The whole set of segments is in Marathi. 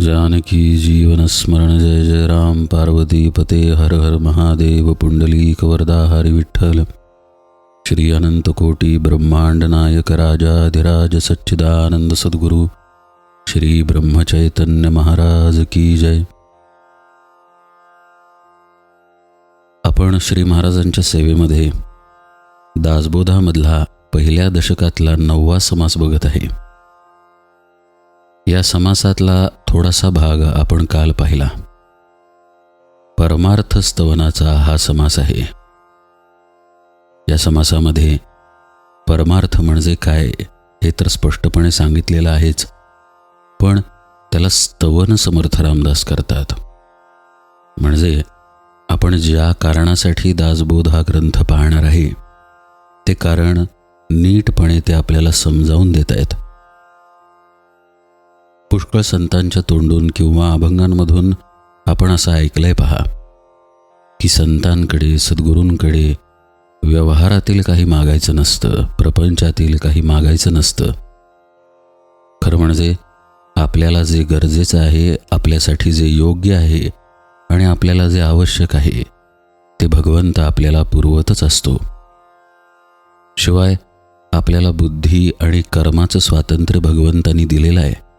जानकी जीवनस्मरण जय जय राम पार्वती पते हर हर महादेव पुंडलीक वरदा हरी विठ्ठल। श्री अनंत कोटी ब्रह्मांड नायक राजाधिराज सच्चिदानंद सद्गुरु श्री ब्रह्मचैतन्य महाराज की जय। आपण श्री महाराजांच्या सेवेमध्ये दासबोधामधला पहिल्या दशकातला नववा समास बघत आहे. या समासातला थोडासा भाग आपण काल पाहिला. परमार्थ स्तवनाचा हा समास आहे. या समासामध्ये परमार्थ म्हणजे काय हे तर स्पष्टपणे सांगितलेलं आहेच पण त्याला स्तवन समर्थ रामदास करतात. म्हणजे आपण ज्या कारणासाठी दासबोध हा ग्रंथ पाहणार आहे ते कारण नीटपणे ते आपल्याला समजावून देत आहेत. पुष्कळ संतांच्या तोंडून किंवा अभंगांमधून आपण असं ऐकलंय पहा. की संतांकडे सद्गुरूंकडे व्यवहारातील काही मागायचं नसतं प्रपंचातील काही मागायचं नसतं. खरं म्हणजे आपल्याला जे गरजेचं आहे आपल्यासाठी जे योग्य आहे आणि आपल्याला जे आवश्यक आहे ते भगवंत आपल्याला पुरवतच असतो. शिवाय आपल्याला बुद्धी आणि कर्माचं स्वातंत्र्य भगवंतांनी दिलेलं आहे.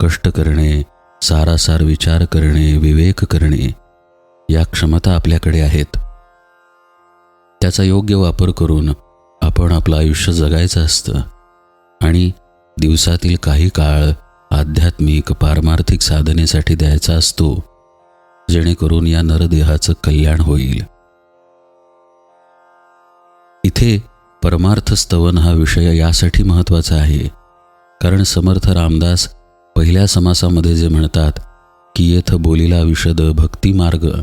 कष्ट करणे सारासार विचार करणे विवेक करणे या क्षमता आपल्याकडे आहेत. त्याचा योग्य वापर करून आपण आपलं आयुष्य जगायचं असतं. आणि दिवसातील काही काळ आध्यात्मिक पारमार्थिक साधनेसाठी द्यायचा असतो जेणेकरून या नरदेहाचं कल्याण होईल. इथे परमार्थ स्तवन हा विषय यासाठी महत्त्वाचा आहे. कारण समर्थ रामदास पहिल्या समासामध्ये जे म्हणतात की येथ बोलीला विशद भक्ती मार्ग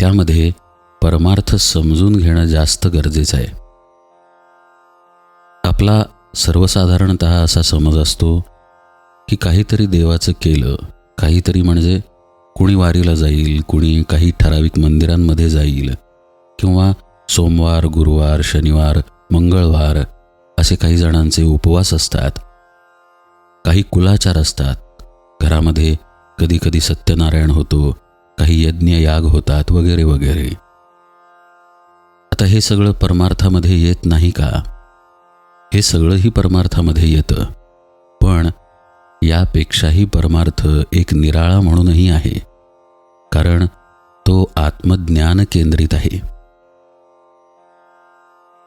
त्यामध्ये परमार्थ समजून घेणं जास्त गरजेचं आहे. आपला सर्वसाधारणत असा समज असतो की काहीतरी देवाचं केलं काहीतरी म्हणजे कुणी वारीला जाईल कुणी काही ठराविक मंदिरांमध्ये जाईल किंवा सोमवार गुरुवार शनिवार मंगळवार असे काही जणांचे उपवास असतात. काही कुलाचार असतात. घरामध्ये कधी कधी सत्यनारायण होतो काही यज्ञ याग होतात वगैरे वगैरे. आता हे सगळं परमार्थामध्ये येत नाही का? हे सगळंही परमार्थामध्ये येतं. पण यापेक्षाही परमार्थ एक निराळा म्हणूनही आहे. कारण तो आत्मज्ञान केंद्रित आहे.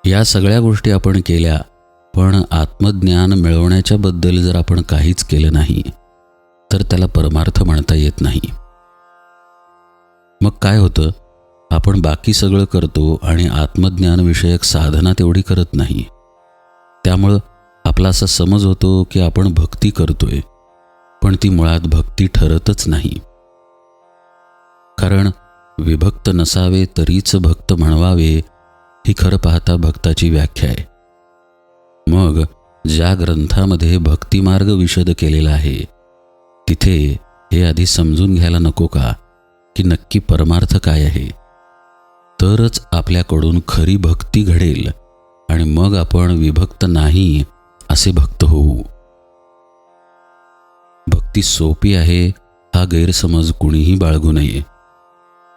या सगळ्या गोष्टी आपण केल्या पण आत्मज्ञान मिळवण्याच्या बद्दल जर आपण काहीच केलं नाही तर त्याला परमार्थ म्हणता येत नाही. मग काय होतं? आपण बाकी सगळं करतो आणि आत्मज्ञानविषयक साधना तेवढी करत नाही. त्यामुळं आपला असा समज होतो की आपण भक्ती करतोय पण ती मुळात भक्ती ठरतच नाही. कारण विभक्त नसावे तरीच भक्त म्हणवावे ही खरं पाहता भक्ताची व्याख्या आहे. मग ज्या ग्रंथामध्ये भक्तिमार्ग विशद केलेला आहे तिथे हे आधी समजून घ्यायला नको का की नक्की परमार्थ काय आहे? तरच आपल्याकडून खरी भक्ती घडेल आणि मग आपण विभक्त नाही असे भक्त होऊ. भक्ती सोपी आहे हा गैरसमज कुणीही बाळगू नये.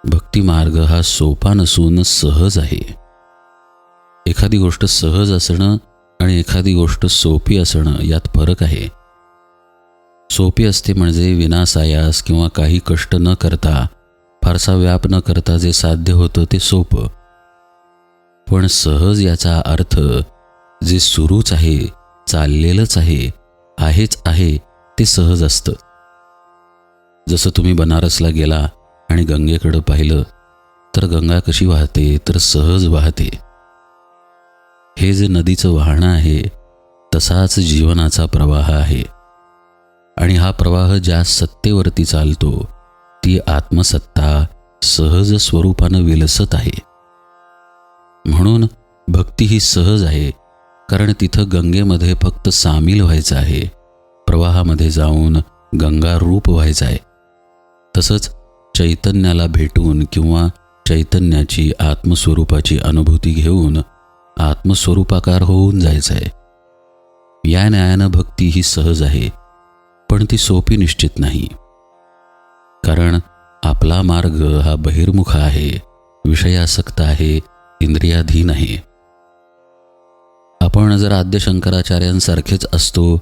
भक्ती मार्ग हा सोपा नसून सहज आहे. एखादी गोष्ट सहज असणं आणि एखादी गोष्ट सोपी असणं यात फरक आहे. सोपी असते म्हणजे विनासायास किंवा काही कष्ट न करता फारसा व्याप न करता जे साध्य होतं ते सोपं. पण सहज याचा अर्थ जे सुरूच आहे चाललेलंच आहे आहेच आहे ते सहज असतं. जसं तुम्ही बनारसला गेला आणि गंगेकडं पाहिलं तर गंगा कशी वाहते तर सहज वाहते. हे जे नदीचं वाहणं आहे तसाच जीवनाचा प्रवाह आहे. आणि हा प्रवाह ज्या सत्तेवरती चालतो ती आत्मसत्ता सहज स्वरूपानं विलसत आहे. म्हणून भक्ती ही सहज आहे कारण तिथं गंगेमध्ये फक्त सामील व्हायचं आहे प्रवाहामध्ये जाऊन गंगा रूप व्हायचं आहे. तसंच चैतन्याला भेटून किंवा चैतन्याची आत्मस्वरूपाची अनुभूती घेऊन आत्मस्वरूपाकार होऊन जायचं आहे या न्यायानं भक्ती ही सहज आहे पण ती सोपी निश्चित नाही. कारण आपला मार्ग हा बहिर्मुख आहे विषयासक्त आहे इंद्रियाधीन आहे. आपण जर आद्य शंकराचार्यांसारखेच असतो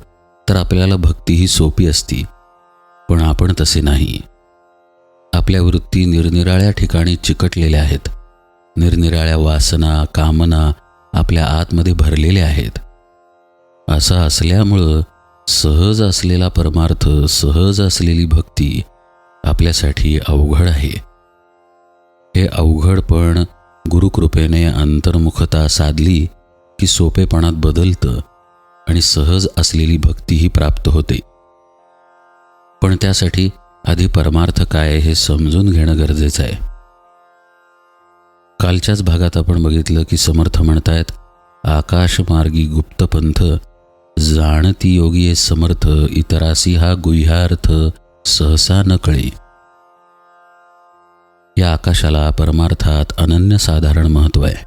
तर आपल्याला भक्ती ही सोपी असती पण आपण तसे नाही. आपल्या वृत्ती निरनिराळ्या ठिकाणी चिकटलेल्या आहेत. निरनिराळ्या वासना कामना आपल्या आतमध्ये भरलेले आहेत. असं असल्यामुळं सहज असलेला परमार्थ सहज असलेली भक्ती आपल्यासाठी अवघड आहे. हे अवघड पण गुरुकृपेने अंतर्मुखता साधली की सोपेपणात बदलतं आणि सहज असलेली भक्तीही प्राप्त होते. पण त्यासाठी आधी परमार्थ काय हे समजून घेणं गरजेचं आहे. कालच्याच भागात आपण बघितलं की समर्थ म्हणतायत आकाशमार्गी गुप्तपंथ जाणती योगी समर्थ इतरासी हा गुह्यार्थ सहसा न कळे या आकाशाला परमार्थात अनन्यसाधारण महत्त्व आहे.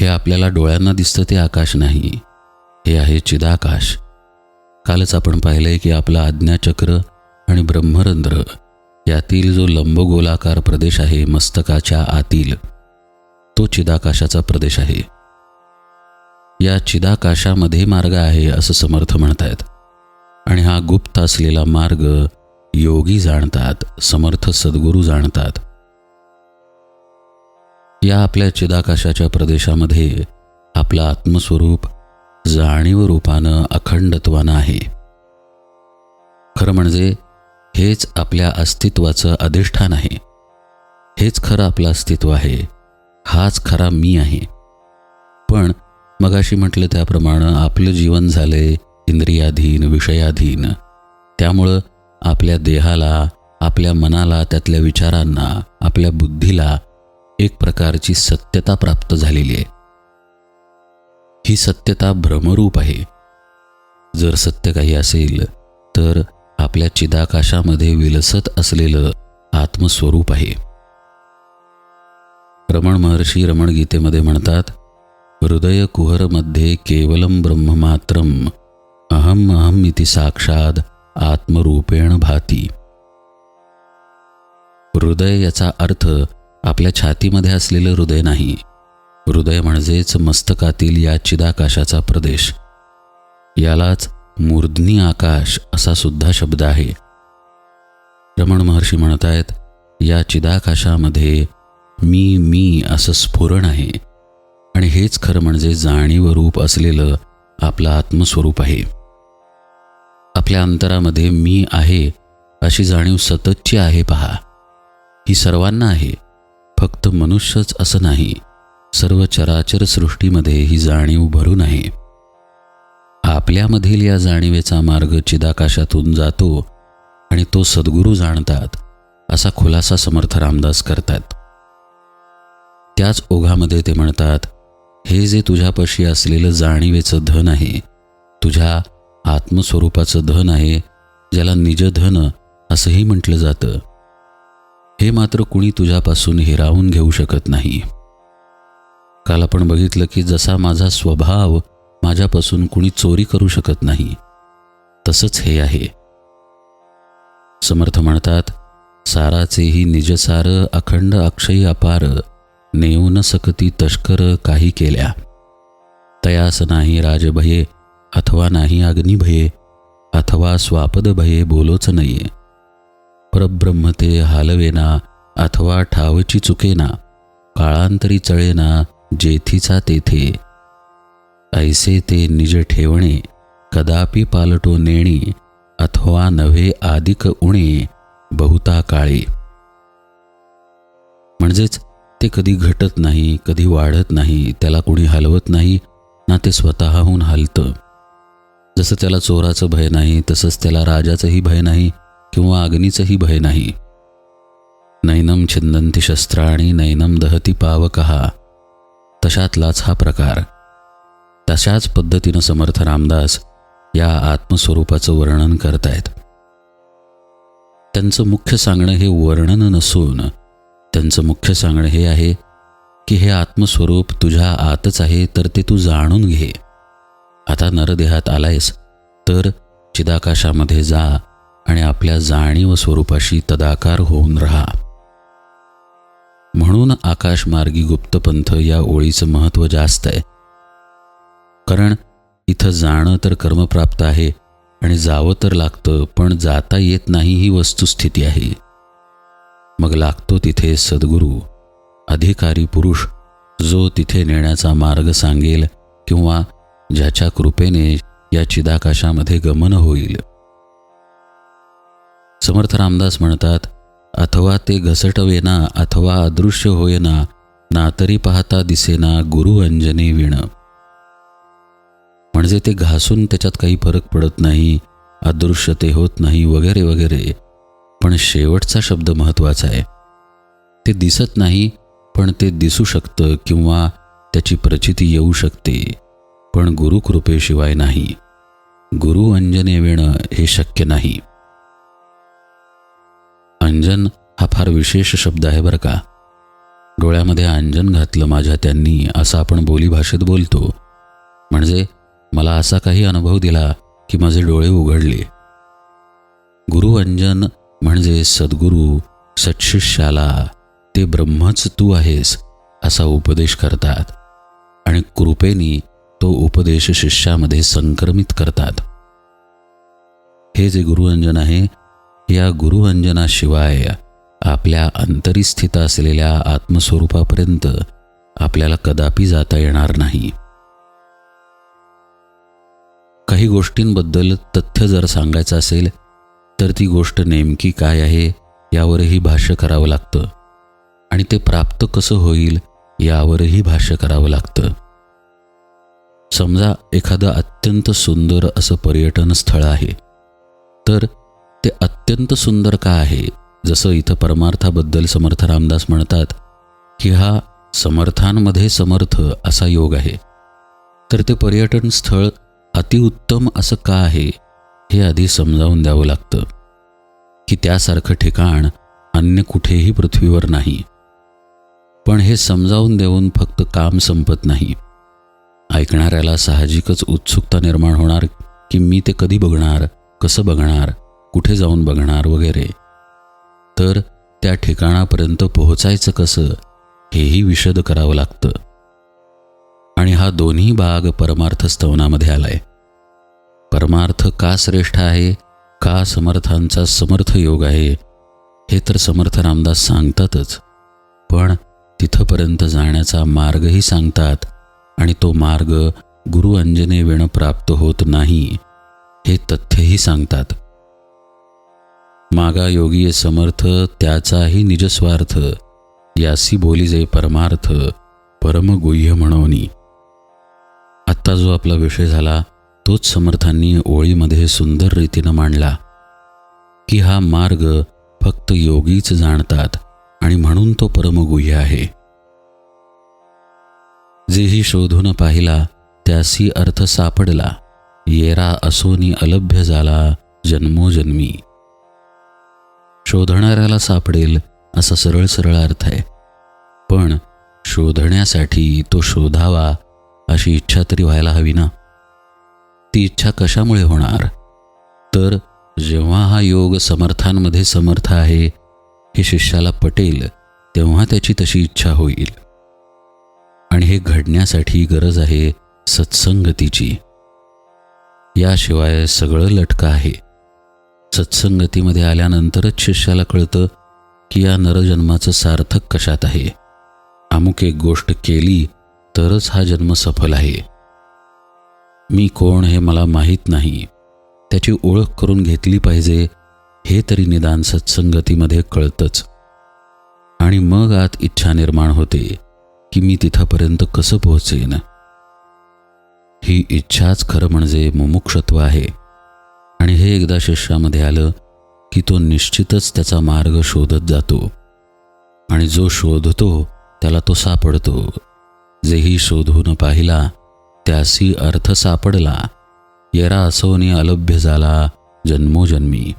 हे आपल्याला डोळ्यांना दिसतं ते आकाश नाही. हे आहे चिदाकाश. कालच आपण पाहिलंय की आपलं आज्ञाचक्र आणि ब्रह्मरंध्र यातील जो लंबगोलाकार प्रदेश आहे मस्तकाच्या आतील तो चिदाकाशाचा प्रदेश आहे. या चिदाकाशामध्ये मार्ग आहे असं समर्थ म्हणतायत. आणि हा गुप्त असलेला मार्ग योगी जाणतात समर्थ सद्गुरू जाणतात. या आपल्या चिदाकाशाच्या प्रदेशामध्ये आपलं आत्मस्वरूप जाणीव रूपानं अखंडत्वानं आहे. खरं म्हणजे हेच आपल्या अस्तित्वाचं अधिष्ठान आहे. हेच खरं आपलं अस्तित्व आहे. हाच खरा मी आहे. पण मगाशी म्हटलं त्याप्रमाणे आपलं जीवन झाले इंद्रियाधीन विषयाधीन. त्यामुळं आपल्या देहाला आपल्या मनाला त्यातल्या विचारांना आपल्या बुद्धीला एक प्रकारची सत्यता प्राप्त झालेली आहे. ही सत्यता भ्रमरूप आहे. जर सत्य काही असेल तर आपल्या चिदाकाशामध्ये विलसत असलेलं आत्मस्वरूप आहे. रमण महर्षी रमण गीतेमध्ये म्हणतात हृदय कुहरमध्ये केवलम ब्रह्ममात्रम अहम अहम इति साक्षात आत्मरूपेण भाती. हृदय याचा अर्थ आपल्या छातीमध्ये असलेलं हृदय नाही. हृदय म्हणजेच मस्तकातील या चिदाकाशाचा प्रदेश. यालाच मूर्धनी आकाश असा सुद्धा शब्द आहे. रमण महर्षी आहेत या चिदाकाशामध्ये मी मी असं स्फुरण आहे. आणि हेच खरं म्हणजे जाणीव रूप असलेलं आपलं आत्मस्वरूप आहे. आपल्या अंतरामध्ये मी आहे अशी जाणीव सततची आहे पहा. ही सर्वांना आहे फक्त मनुष्यच असं नाही. सर्व चराचर सृष्टीमध्ये ही जाणीव भरून आहे. आपल्यामधील या जाणीवेचा मार्ग चिदाकाशातून जातो आणि तो सद्गुरू जाणतात असा खुलासा समर्थ रामदास करतात. त्याच ओघामध्ये ते म्हणतात हे जे तुझ्यापाशी असलेलं जाणीवेचं धन आहे तुझ्या आत्मस्वरूपाचं धन आहे ज्याला निजधन असंही म्हटलं जातं हे मात्र कुणी तुझ्यापासून हिरावून घेऊ शकत नाही. काल आपण बघितलं की जसा माझा स्वभाव माझ्यापासून कुणी चोरी करू शकत नाही. तसंच हे आहे. समर्थ म्हणतात साराचेही निजसार अखंड अक्षयी अपार नेऊ न सकती तष्कर काही केल्या. तयास नाही राजभये अथवा नाही अग्निभये अथवा स्वापद भये बोलोच नये. परब्रह्म ते हालवेना अथवा ठावची चुकेना काळांतरी चळेना जेथीचा तेथे. ऐसे ते निज ठेवणे कदापि पालटो नेणे अथवा नव्हे आदिक उणे बहुता काळे. म्हणजेच ते कधी घटत नाही कधी वाढत नाही त्याला कुणी हलवत नाही ना ते स्वतःहून हलतं. जसं त्याला चोराचं भय नाही तसंच त्याला राजाचंही भय नाही किंवा अग्नीचंही भय नाही. नैनम छिंदंती शस्त्राणी नैनम दहती पावकहा तशातलाच हा प्रकार. तशाच पद्धतीनं समर्थ रामदास या आत्मस्वरूपाचं वर्णन करतायत. त्यांचं मुख्य सांगणं हे वर्णन नसून त्यांचं मुख्य सांगणं हे आहे की हे आत्मस्वरूप तुझ्या आतच आहे तर ते तू जाणून घे. आता नरदेहात आलायस तर चिदाकाशामध्ये जा आणि आपल्या जाणीव स्वरूपाशी तदाकार होऊन राहा. म्हणून आकाशमार्गी गुप्तपंथ या ओळीचं महत्त्व जास्त आहे. कारण इथं जाणं तर कर्मप्राप्त आहे आणि जावं तर लागतं पण जाता येत नाही ही वस्तुस्थिती आहे. मग लागतो तिथे सद्गुरू अधिकारी पुरुष जो तिथे नेण्याचा मार्ग सांगेल किंवा ज्याच्या कृपेने या चिदाकाशामध्ये गमन होईल. समर्थ रामदास म्हणतात अथवा ते घसटवेना अथवा अदृश्य होयना ना तरी पाहता दिसेना गुरु अंजनी विण. म्हणजे ते घासून त्याच्यात काही फरक पडत नाही अदृश्य ते होत नाही वगैरे वगैरे. पण शेवटचा शब्द महत्त्वाचा आहे. ते दिसत नाही पण ते दिसू शकतं किंवा त्याची प्रचिती येऊ शकते. पण गुरुकृपेशिवाय नाही. गुरु अंजने वेणं हे शक्य नाही. अंजन हा फार विशेष शब्द आहे बरं का. डोळ्यामध्ये अंजन घातलं माझ्या त्यांनी असं आपण बोलीभाषेत बोलतो. म्हणजे मला असा काही अनुभव दिला की माझे डोळे उघडले. गुरु अंजन म्हणजे सद्गुरू सत्शिष्याला ते ब्रह्मच तू आहेस असा उपदेश करतात. आणि कृपेनी तो उपदेश शिष्यामध्ये संक्रमित करतात. हे जे गुरुअंजन आहे या गुरुअंजनाशिवाय आपल्या अंतरिस्थित असलेल्या आत्मस्वरूपापर्यंत आपल्याला कदापि जाता येणार नाही. काही गोष्टींबद्दल तथ्य जर सांगायचं असेल तर ती गोष्ट नेमकी काय आहे यावरही भाष्य करावं लागतं. आणि ते प्राप्त कसं होईल यावरही भाष्य करावं लागतं. समजा एखादं अत्यंत सुंदर असं पर्यटन स्थळ आहे तर ते अत्यंत सुंदर का आहे? जसं इथं परमार्थाबद्दल समर्थ रामदास म्हणतात की हा समर्थांमध्ये समर्थ असा योग आहे. तर ते पर्यटन स्थळ अतिउत्तम असं का आहे हे आधी समजावून द्यावं लागतं. की त्यासारखं ठिकाण अन्य कुठेही पृथ्वीवर नाही. पण हे समजावून देऊन फक्त काम संपत नाही. ऐकणाऱ्याला साहजिकच उत्सुकता निर्माण होणार की मी ते कधी बघणार कसं बघणार कुठे जाऊन बघणार वगैरे. तर त्या ठिकाणापर्यंत पोहोचायचं कसं हेही विशद करावं लागतं. आणि हा दोन्ही भाग परमार्थ स्तवनामध्ये आलाय. परमार्थ का श्रेष्ठ आहे का समर्थांचा समर्थ योग आहे हे तर समर्थ रामदास सांगतातच. पण तिथपर्यंत जाण्याचा मार्गही सांगतात आणि तो मार्ग गुरु अंजनेवेण प्राप्त होत नाही हे तथ्यही सांगतात. मागा योगी समर्थ त्याचाही निजस्वार्थ यासी बोली जे परमार्थ परमगुह्य म्हणवनी आत्ता जो आपला विषय झाला तोच समर्थांनी ओळीमध्ये सुंदर रीतीनं मांडला. की हा मार्ग फक्त योगीच जाणतात आणि म्हणून तो परमगुह्य आहे. जेही शोधून पाहिला त्यासी अर्थ सापडला येरा असोनी अलभ्य झाला जन्मोजन्मी. शोधणाऱ्याला सापडेल असा सरळ सरळ अर्थ आहे. पण शोधण्यासाठी तो शोधावा अशी इच्छा तरी व्हायला हवी ना? ती इच्छा कशामुळे होणार? तर जेव्हा हा योग समर्थांमध्ये समर्थ आहे हे शिष्याला पटेल तेव्हा त्याची तशी इच्छा होईल. आणि हे घडण्यासाठी गरज आहे सत्संगतीची. याशिवाय सगळं लटकं आहे. सत्संगतीमध्ये आल्यानंतरच शिष्याला कळतं की या नरजन्माचं सार्थक कशात आहे? अमुक एक गोष्ट केली तरच हा जन्म सफल आहे. मी कोण हे मला माहीत नाही. त्याची ओळख करून घेतली पाहिजे हे तरी निदान सत्संगतीमध्ये कळतंच. आणि मग आत इच्छा निर्माण होते की मी तिथंपर्यंत कसं पोहोचेन? ही इच्छाच खरं म्हणजे मुमुक्षत्व आहे. आणि हे एकदा शिष्यामध्ये आलं की तो निश्चितच त्याचा मार्ग शोधत जातो. आणि जो शोधतो त्याला तो सापडतो. जेही शोधून पाहिला त्यासी अर्थ सापडला. येरा असोनी अलभ्य झाला जन्मोजन्मी.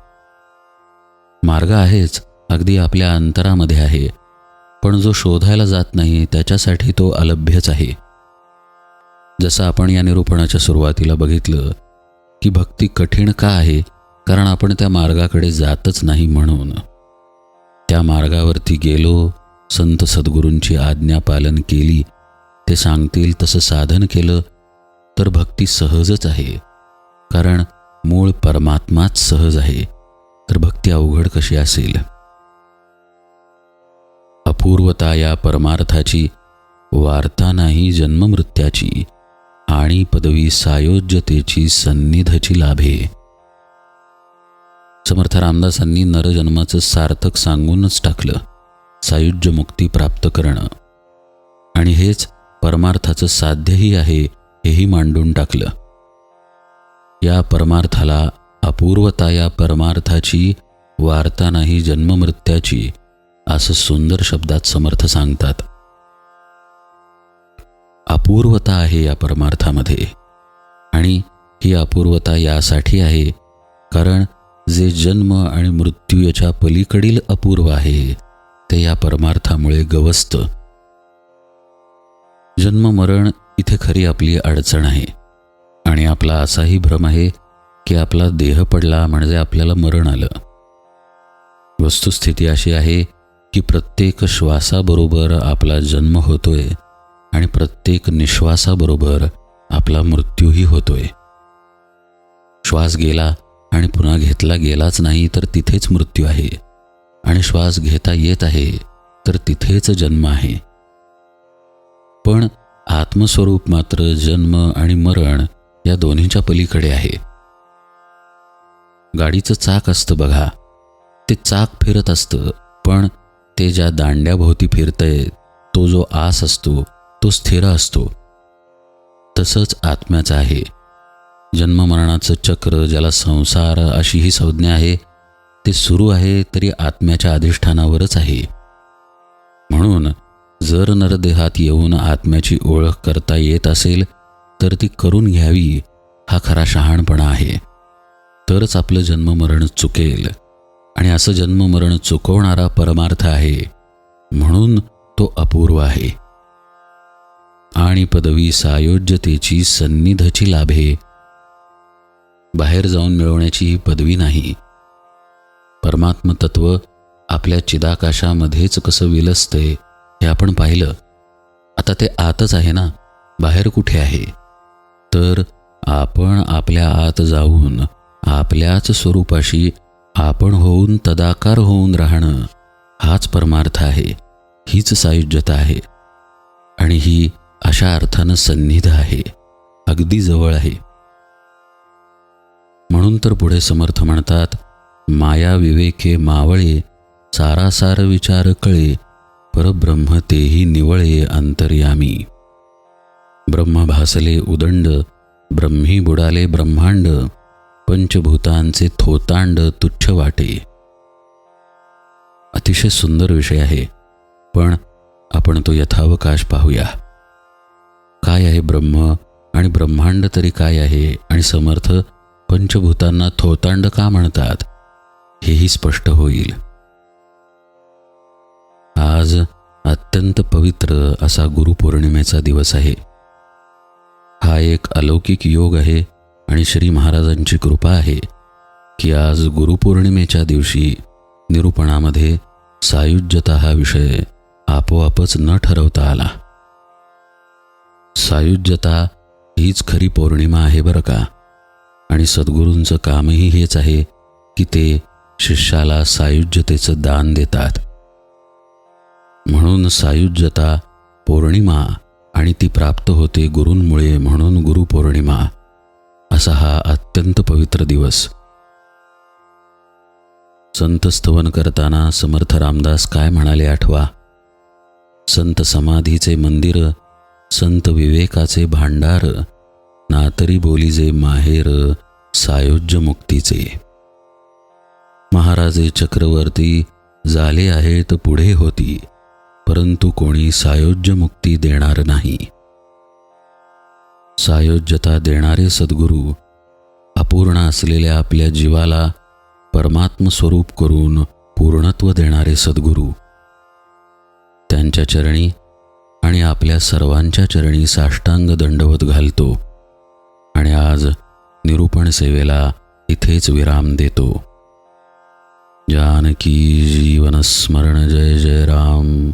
मार्ग आहेच अगदी आपल्या अंतरामध्ये आहे. पण जो शोधायला जात नाही त्याच्यासाठी तो अलभ्यच आहे. जसं आपण या निरूपणाच्या सुरुवातीला बघितलं की भक्ती कठीण का आहे कारण आपण त्या मार्गाकडे जातच नाही म्हणून. त्या मार्गावरती गेलो संत सद्गुरूंची आज्ञा पालन केली ते सांगतील तसं साधन केलं तर भक्ती सहजच आहे. कारण मूळ परमात्माच सहज आहे. तर भक्ती अवघड कशी असेल? अपूर्वता या परमार्थाची वार्ता नाही जन्ममृत्याची आणि पदवी सायोज्यतेची सन्निधची लाभे. समर्थ रामदासांनी नरजन्माचं सार्थक सांगूनच टाकलं सायुज्य मुक्ती प्राप्त करणं. आणि हेच परमार्थाचं साध्यही आहे हेही मांडून टाकलं. या परमार्थाला अपूर्वता या परमार्थाची वार्ता नाही जन्ममृत्याची असं सुंदर शब्दात समर्थ सांगतात. अपूर्वता आहे या परमार्थामध्ये. आणि ही अपूर्वता यासाठी आहे कारण जे जन्म आणि मृत्यू याच्या पलीकडील अपूर्व आहे ते या परमार्थामुळे गवसतं. जन्म मरण इथे खरी आपली अडचण आहे. आणि आपला असाही भ्रम आहे की आपला देह पडला म्हणजे आपल्याला मरण आलं. वस्तुस्थिती अशी आहे की प्रत्येक श्वासाबरोबर आपला जन्म होतोय आणि प्रत्येक निश्वासाबरोबर आपला मृत्यूही होतोय. श्वास गेला आणि पुन्हा घेतला गेलाच नाही तर तिथेच मृत्यू आहे. आणि श्वास घेता येत आहे तर तिथेच जन्म आहे. पण आत्मस्वरूप मात्र जन्म आणि मरण या दोन्हीच्या पलीकडे आहे. गाडीचं चाक असतं बघा. ते चाक फिरत असतं पण ते ज्या दांड्याभोवती फिरतंय तो जो आस असतो तो स्थिर असतो. तसंच आत्म्याचं आहे. जन्ममरणाचं चक्र ज्याला संसार अशी ही संज्ञा आहे ते सुरू आहे तरी आत्म्याच्या अधिष्ठानावरच आहे. म्हणून जर नरदेहात येऊन आत्म्याची ओळख करता येत असेल तर ती करून घ्यावी हा खरा शहाणपणा आहे. तरच आपलं जन्ममरण चुकेल. आणि असं जन्ममरण चुकवणारा परमार्थ आहे. म्हणून तो अपूर्व आहे. आणि पदवी सायोज्यतेची सन्निधची लाभे. बाहेर जाऊन मिळवण्याची ही पदवी नाही. परमात्मतत्व आपल्या चिदाकाशामध्येच कसं विलसतंय हे आपण पाहिलं. आता ते आतच आहे ना? बाहेर कुठे आहे? तर आपण आपल्या आत जाऊन आपल्याच स्वरूपाशी आपण होऊन तदाकार होऊन राहणं हाच परमार्थ आहे. हीच सायुज्यता आहे. आणि ही अशा अर्थानं सन्निध आहे. अगदी जवळ आहे. म्हणून तर पुढे समर्थ म्हणतात माया विवेके मावळे सारासार विचार कळे परब्रह्म तेही निवळे अंतर्यामी. ब्रह्म भासले उदंड ब्रह्मी बुडाले ब्रह्मांड पंचभूतांचे थोतांड तुच्छ वाटे. अतिशय सुंदर विषय आहे पण आपण तो यथावकाश पाहूया. काय आहे ब्रह्म आणि ब्रह्मांड तरी काय आहे आणि समर्थ पंचभूतांना थोतांड का म्हणतात हेही स्पष्ट होईल. आज अत्यंत पवित्र असा गुरुपौर्णिमेचा दिवस आहे. हा एक अलौकिक योग आहे आणि श्री महाराजांची कृपा आहे की आज गुरुपौर्णिमेच्या दिवशी निरूपणामध्ये सायुज्यता हा विषय आपोआपच न ठरवता आला. सायुज्यता हीच खरी पौर्णिमा आहे बरं का? आणि सद्गुरूंचं कामही हेच आहे की ते शिष्याला सायुज्यतेचं दान देतात. म्हणून सायुज्यता पौर्णिमा आणि ती प्राप्त होते गुरूंमुळे म्हणून गुरुपौर्णिमा असा हा अत्यंत पवित्र दिवस. संत स्तवन करताना समर्थ रामदास काय म्हणाले आठवा? संत समाधीचे मंदिर संत विवेकाचे भांडार नातरी बोलीजे माहेर सायोज्य मुक्तीचे. महाराजे चक्रवर्ती झाले आहेत पुढे होती. परंतु कोणी सायोज्य मुक्ती देणार नाही. सायोज्यता देणारे सद्गुरू अपूर्ण असलेल्या आपल्या जीवाला परमात्म स्वरूप करून पूर्णत्व देणारे सद्गुरू. त्यांच्या चरणी आणि आपल्या सर्वांच्या चरणी साष्टांग दंडवत घालतो आणि आज निरूपण सेवेला इथेच विराम देतो. जानकी जीवन स्मरण जय जय राम.